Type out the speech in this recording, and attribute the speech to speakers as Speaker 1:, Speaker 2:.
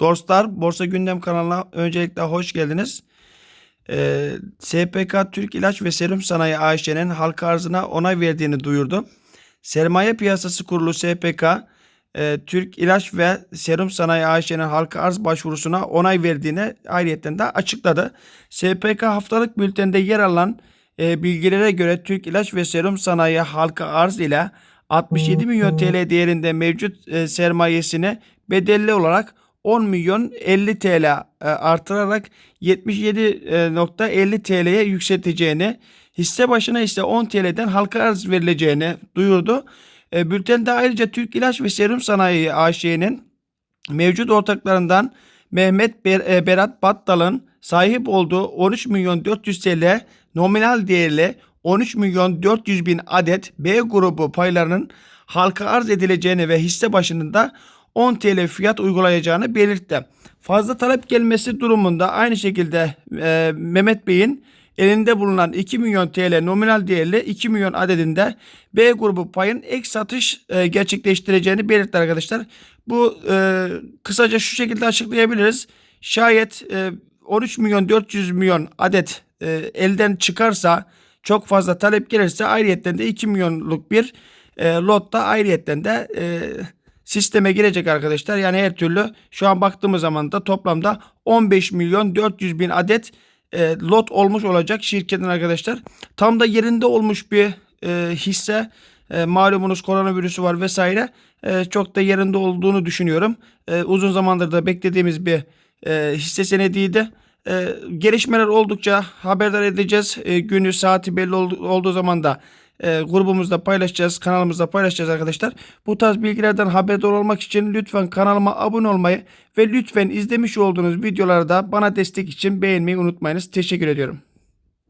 Speaker 1: Dostlar Borsa Gündem kanalına öncelikle hoş geldiniz. Ee, SPK Türk İlaç ve Serum Sanayi AŞ'nin halka arzına onay verdiğini duyurdu. Sermaye Piyasası Kurulu SPK e, Türk İlaç ve Serum Sanayi AŞ'nin halka arz başvurusuna onay verdiğini ayrıyeten de açıkladı. SPK haftalık bültende yer alan e, bilgilere göre Türk İlaç ve Serum Sanayi halka arz ile 67 milyon TL değerinde mevcut e, sermayesini bedelli olarak 10 milyon 50 TL e, artırarak 77.50 TL'ye yükselteceğini, hisse başına ise 10 TL'den halka arz verileceğini duyurdu. E, Bültende ayrıca Türk İlaç ve Serum Sanayi AŞ'nin mevcut ortaklarından Mehmet Ber- e, Berat Battal'ın sahip olduğu 13 milyon 400 TL nominal değerli 13 milyon 400 bin adet B grubu paylarının halka arz edileceğini ve hisse başının da 10 TL fiyat uygulayacağını belirtti. Fazla talep gelmesi durumunda aynı şekilde e, Mehmet Bey'in elinde bulunan 2 milyon TL nominal değerli 2 milyon adedinde B grubu payın ek satış e, gerçekleştireceğini belirtti arkadaşlar. Bu e, kısaca şu şekilde açıklayabiliriz. Şayet e, 13 milyon 400 milyon adet e, elden çıkarsa çok fazla talep gelirse ayrıyetten de 2 milyonluk bir e, lotta ayrıyetten de e, sisteme girecek arkadaşlar. Yani her türlü şu an baktığımız zaman da toplamda 15 milyon 400 bin adet e, lot olmuş olacak şirketin arkadaşlar. Tam da yerinde olmuş bir e, hisse. E, malumunuz koronavirüsü var vesaire. E, çok da yerinde olduğunu düşünüyorum. E, uzun zamandır da beklediğimiz bir e, hisse senediydi. E, gelişmeler oldukça haberdar edeceğiz. E, günü saati belli oldu- olduğu zaman da e, grubumuzda paylaşacağız, kanalımızda paylaşacağız arkadaşlar. Bu tarz bilgilerden haberdar olmak için lütfen kanalıma abone olmayı ve lütfen izlemiş olduğunuz videoları da bana destek için beğenmeyi unutmayınız. Teşekkür ediyorum.